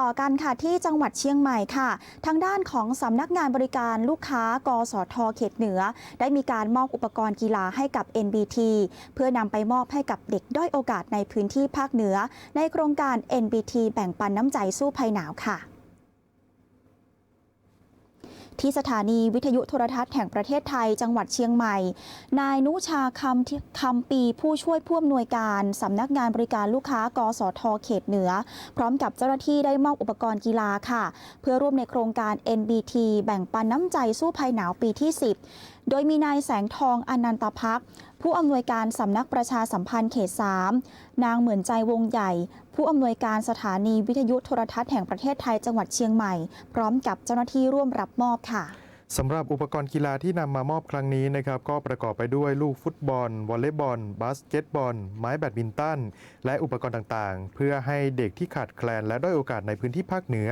ต่อกันค่ะที่จังหวัดเชียงใหม่ค่ะ ทางด้านของสำนักงานบริการลูกค้ากสทเขตเหนือ ได้มีการมอบอุปกรณ์กีฬาให้กับ NBT เพื่อนำไปมอบให้กับเด็กด้อยโอกาสในพื้นที่ภาคเหนือ ในโครงการ NBT แบ่งปันน้ำใจสู้ภัยหนาวค่ะ ที่สถานีวิทยุโทรทัศน์แห่งประเทศไทย จังหวัดเชียงใหม่ นายนุชาคำคำปีผู้ช่วยผู้อำนวยการสำนักงานบริการลูกค้ากสทเขตเหนือ พร้อมกับเจ้าหน้าที่ได้มอบอุปกรณ์กีฬาค่ะ เพื่อร่วมในโครงการ NBT แบ่งปันน้ำใจสู้ภัยหนาวปีที่ 10 โดยมีนายแสงทองอนันตพัก ผู้อำนวยการสำนักประชาสัมพันธ์เขต 3 นางเหมือนใจวงใหญ่ ผู้อำนวยการสถานีวิทยุโทรทัศน์แห่งประเทศไทยจังหวัดเชียงใหม่ พร้อมกับเจ้าหน้าที่ร่วมรับมอบค่ะสำหรับอุปกรณ์กีฬาที่นำมามอบครั้งนี้นะครับก็ประกอบไปด้วยลูกฟุตบอล วอลเลย์บอล บาสเกตบอล ไม้แบดมินตัน และอุปกรณ์ต่างๆ เพื่อให้เด็กที่ขาดแคลนและด้อยโอกาสในพื้นที่ภาคเหนือ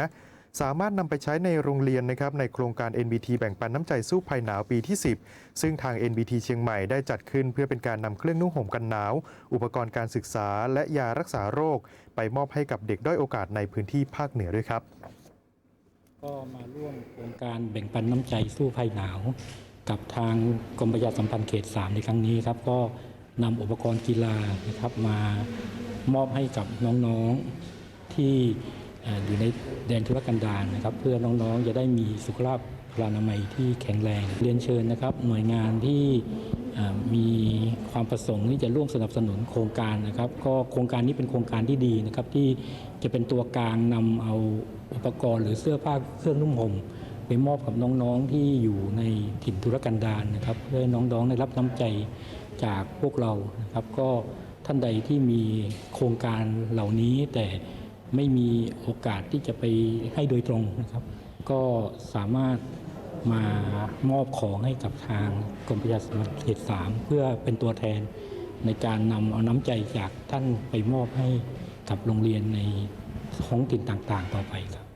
สามารถนำไปใช้ในโรงเรียนนะครับในโครงการ NBT แบ่งปันน้ำใจสู้ภัยหนาวปีที่ 10 ซึ่งทาง NBT เชียงใหม่ได้จัดขึ้น เพื่อเป็นการนำเครื่องนุ่งห่มกันหนาว อุปกรณ์การศึกษา และยารักษาโรค ไปมอบให้กับเด็กด้อยโอกาสในพื้นที่ภาคเหนือด้วยครับ ก็มาร่วมโครงการแบ่งปันน้ำใจสู้ภัยหนาว กับทางกรมประชาสัมพันธ์เขต 3 ในครั้งนี้ครับก็นำอุปกรณ์กีฬานะครับมามอบให้กับน้องๆที่ อยู่ในแดนธุรกันดารนะครับ เพื่อน้องๆจะได้มีสุขภาพพลานามัยที่แข็งแรง เรียนเชิญนะครับ หน่วยงานที่มีความประสงค์ที่จะร่วมสนับสนุนโครงการนะครับ ก็โครงการนี้เป็นโครงการที่ดีนะครับ ที่จะเป็นตัวกลางนำเอาอุปกรณ์หรือเสื้อผ้าเครื่องนุ่งห่มไปมอบกับน้องๆที่อยู่ในถิ่นธุรกันดารนะครับ เพื่อน้องๆได้รับน้ำใจจากพวกเรานะครับ ก็ท่านใดที่มีโครงการเหล่านี้แต่ ไม่มีโอกาสที่จะไปให้โดยตรงนะครับ ก็สามารถมามอบของให้กับทางกรมประชาสัมพันธ์เขต3เพื่อเป็นตัวแทนในการนำเอาน้ำใจจากท่านไปมอบให้กับโรงเรียนในท้องถิ่นต่างๆ ต่อไปครับ